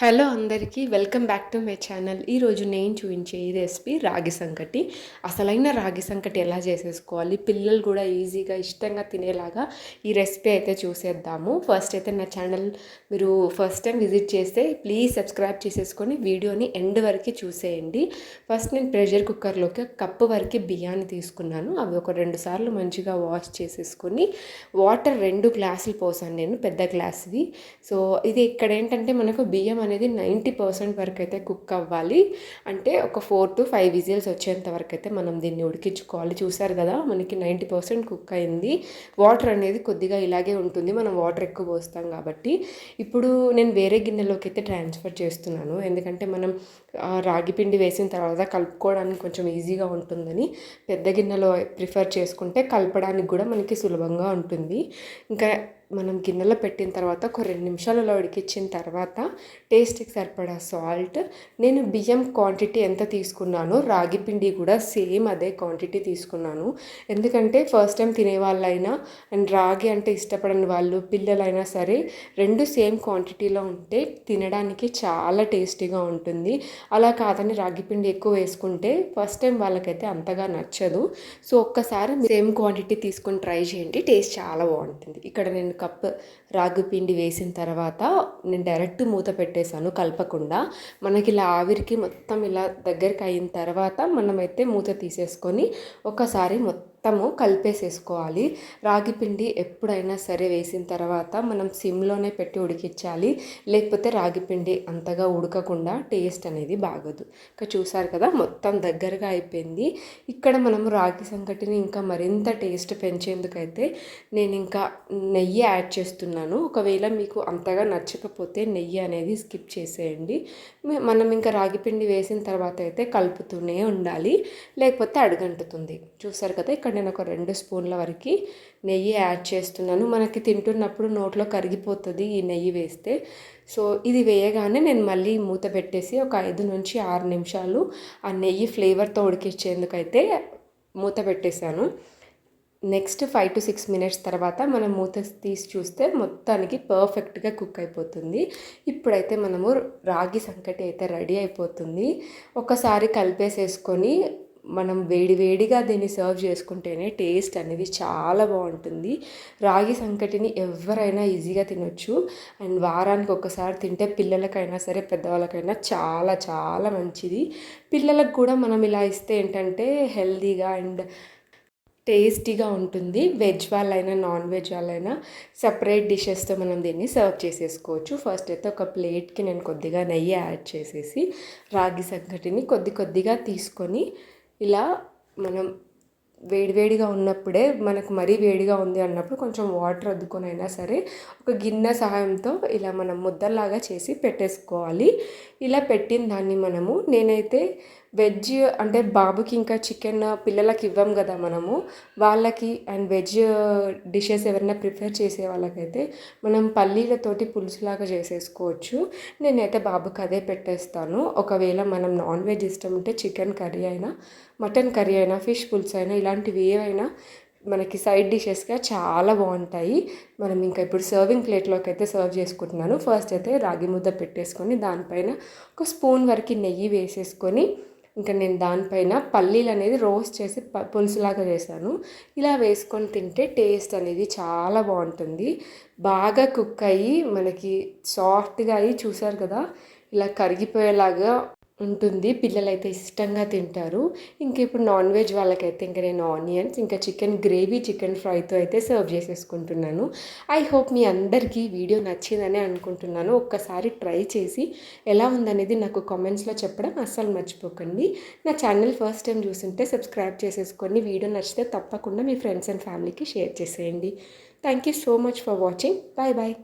Hello అందరికీ welcome back to my channel. ఈరోజు నేను చూపించే ఈ రెసిపీ రాగి సంకటి. అసలైన రాగి సంకటి ఎలా చేసేసుకోవాలి? పిల్లలు కూడా ఈజీగా ఇష్టంగా తినేలాగా ఈ రెసిపీ అయితే చూసేద్దాము. ఫస్ట్ అయితే నా ఛానల్ మీరు ఫస్ట్ టైం విజిట్ చేస్తే ప్లీజ్ సబ్స్క్రైబ్ చేసేసుకొని వీడియోని ఎండ్ వరకు చూసేయండి. ఫస్ట్ నేను ప్రెషర్ కుక్కర్లోకి కప్పు వరకు బియ్యాన్ని తీసుకున్నాను. అవి ఒక రెండు సార్లు మంచిగా వాష్ చేసేసుకొని వాటర్ రెండు గ్లాసులు పోసాను నేను పెద్ద గ్లాస్వి సో ఇది ఇక్కడ ఏంటంటే మనకు బియ్యం అనేది నైంటీ పర్సెంట్ వరకు అయితే కుక్ అవ్వాలి. అంటే ఒక ఫోర్ టు ఫైవ్ విజిల్స్ వచ్చేంత వరకు అయితే మనం దీన్ని ఉడికించుకోవాలి. చూసారు కదా మనకి నైంటీ పర్సెంట్ కుక్ అయింది. వాటర్ అనేది కొద్దిగా ఇలాగే ఉంటుంది. మనం వాటర్ ఎక్కువ పోస్తాం కాబట్టి. ఇప్పుడు నేను వేరే గిన్నెలోకి అయితే ట్రాన్స్ఫర్ చేస్తున్నాను. ఎందుకంటే మనం రాగి పిండి వేసిన తర్వాత కలుపుకోవడానికి కొంచెం ఈజీగా ఉంటుందని పెద్ద గిన్నెలో ప్రిఫర్ చేసుకుంటే కలపడానికి కూడా మనకి సులభంగా ఉంటుంది. ఇంకా మనం గిన్నెలో పెట్టిన తర్వాత ఒక రెండు నిమిషాలలో ఉడికించిన తర్వాత టేస్ట్కి సరిపడా సాల్ట్ నేను బియ్యం క్వాంటిటీ ఎంత తీసుకున్నానో రాగి పిండి కూడా సేమ్ అదే క్వాంటిటీ తీసుకున్నాను. ఎందుకంటే ఫస్ట్ టైం తినే వాళ్ళైనా అండ్ రాగి అంటే ఇష్టపడని వాళ్ళు పిల్లలైనా సరే రెండు సేమ్ క్వాంటిటీలో ఉంటే తినడానికి చాలా టేస్టీగా ఉంటుంది. అలా కాదని రాగి పిండి ఎక్కువ వేసుకుంటే ఫస్ట్ టైం వాళ్ళకైతే అంతగా నచ్చదు. సో ఒక్కసారి సేమ్ క్వాంటిటీ తీసుకొని ట్రై చేయండి టేస్ట్ చాలా బాగుంటుంది. ఇక్కడ నేను కప్ రాగి పిండి వేసిన తర్వాత నేను డైరెక్ట్ మూత పెట్టేశాను కలపకుండా. మనకి ఇలా ఆవిరికి మొత్తం ఇలా దగ్గరికి అయిన తర్వాత మనమైతే మూత తీసేసుకొని ఒకసారి మొత్తం మొత్తము కలిపేసేసుకోవాలి. రాగి పిండి ఎప్పుడైనా సరే వేసిన తర్వాత మనం సిమ్లోనే పెట్టి ఉడికించాలి. లేకపోతే రాగి పిండి అంతగా ఉడకకుండా టేస్ట్ అనేది బాగోదు. ఇంకా చూసారు కదా మొత్తం దగ్గరగా అయిపోయింది. ఇక్కడ మనము రాగి సంగటిని ఇంకా మరింత టేస్ట్ పెంచేందుకైతే నేను ఇంకా నెయ్యి యాడ్ చేస్తున్నాను. ఒకవేళ మీకు అంతగా నచ్చకపోతే నెయ్యి అనేది స్కిప్ చేసేయండి. మనం ఇంకా రాగి పిండి వేసిన తర్వాత అయితే కలుపుతూనే ఉండాలి. లేకపోతే అడుగంటుతుంది. చూసారు కదా ఇక్కడ నేను ఒక రెండు స్పూన్ల వరకు నెయ్యి యాడ్ చేస్తున్నాను. మనకి తింటున్నప్పుడు నోట్లో కరిగిపోతుంది ఈ నెయ్యి వేస్తే. సో ఇది వేయగానే నేను మళ్ళీ మూత పెట్టేసి ఒక ఐదు నుంచి ఆరు నిమిషాలు ఆ నెయ్యి ఫ్లేవర్తో ఉడికించేందుకైతే మూత పెట్టేశాను. Next five to six minutes తర్వాత మనం మూత తీసి చూస్తే మొత్తానికి పర్ఫెక్ట్గా కుక్ అయిపోతుంది. ఇప్పుడైతే మనము రాగి సంకటి అయితే రెడీ అయిపోతుంది. ఒకసారి కలిపేసేసుకొని మనం వేడి వేడిగా దీన్ని సర్వ్ చేసుకుంటేనే టేస్ట్ అనేది చాలా బాగుంటుంది. రాగి సంకటిని ఎవరైనా ఈజీగా తినొచ్చు. అండ్ వారానికి ఒకసారి తింటే పిల్లలకైనా సరే పెద్దవాళ్ళకైనా చాలా చాలా మంచిది. పిల్లలకు కూడా మనం ఇలా ఇస్తే ఏంటంటే హెల్దీగా అండ్ టేస్టీగా ఉంటుంది. వెజ్ వాళ్ళైనా నాన్ వెజ్ వాళ్ళైనా సపరేట్ డిషెస్తో మనం దీన్ని సర్వ్ చేసేసుకోవచ్చు. ఫస్ట్ అయితే ఒక ప్లేట్కి నేను కొద్దిగా నెయ్యి యాడ్ చేసేసి రాగి సంకటిని కొద్ది కొద్దిగా తీసుకొని ఇలా మనం వేడివేడిగా ఉన్నప్పుడే మనకు మరీ వేడిగా ఉంది అన్నప్పుడు కొంచెం వాటర్ అద్దుకొని అయినా సరే ఒక గిన్నె సహాయంతో ఇలా మనం ముద్దలాగా చేసి పెట్టేసుకోవాలి. ఇలా పెట్టిన దాన్ని మనము నేనైతే వెజ్ అంటే బాబుకి ఇంకా చికెన్ పిల్లలకి ఇవ్వం కదా మనము. వాళ్ళకి అండ్ వెజ్ డిషెస్ ఎవరైనా ప్రిఫర్ చేసే వాళ్ళకైతే మనం పల్లీలతోటి పులుసులాగా చేసేసుకోవచ్చు. నేనైతే బాబుకి అదే పెట్టేస్తాను. ఒకవేళ మనం నాన్ వెజ్ ఇష్టం ఉంటే చికెన్ కర్రీ అయినా మటన్ కర్రీ అయినా ఫిష్ పులుసు అయినా ఇలాంటివి ఏవైనా మనకి సైడ్ డిషెస్గా చాలా బాగుంటాయి. మనం ఇంకా ఇప్పుడు సర్వింగ్ ప్లేట్లోకి అయితే సర్వ్ చేసుకుంటున్నాను. ఫస్ట్ అయితే రాగి ముద్ద పెట్టేసుకొని దానిపైన ఒక స్పూన్ వరకు నెయ్యి వేసేసుకొని ఇంకా నేను దానిపైన పల్లీలు అనేది రోస్ట్ చేసి ప పులుసులాగా చేశాను. ఇలా వేసుకొని తింటే టేస్ట్ అనేది చాలా బాగుంటుంది. బాగా కుక్ అయ్యి మనకి సాఫ్ట్గా అయ్యి చూసారు కదా ఇలా కరిగిపోయేలాగా ఉంటుంది. పిల్లలైతే ఇష్టంగా తింటారు. ఇంకా ఇప్పుడు నాన్ వెజ్ వాళ్ళకైతే ఇంకా నేను ఆనియన్స్ ఇంకా చికెన్ గ్రేవీ చికెన్ ఫ్రైతో అయితే సర్వ్ చేసేసుకుంటున్నాను. ఐ హోప్ మీ అందరికీ వీడియో నచ్చిందని అనుకుంటున్నాను. ఒక్కసారి ట్రై చేసి ఎలా ఉందనేది నాకు కామెంట్స్లో చెప్పడం అస్సలు మర్చిపోకండి. నా ఛానల్ ఫస్ట్ టైం చూస్తుంటే సబ్స్క్రైబ్ చేసేసుకొని వీడియో నచ్చితే తప్పకుండా మీ ఫ్రెండ్స్ అండ్ ఫ్యామిలీకి షేర్ చేసేయండి. Thank you so much for watching. Bye bye.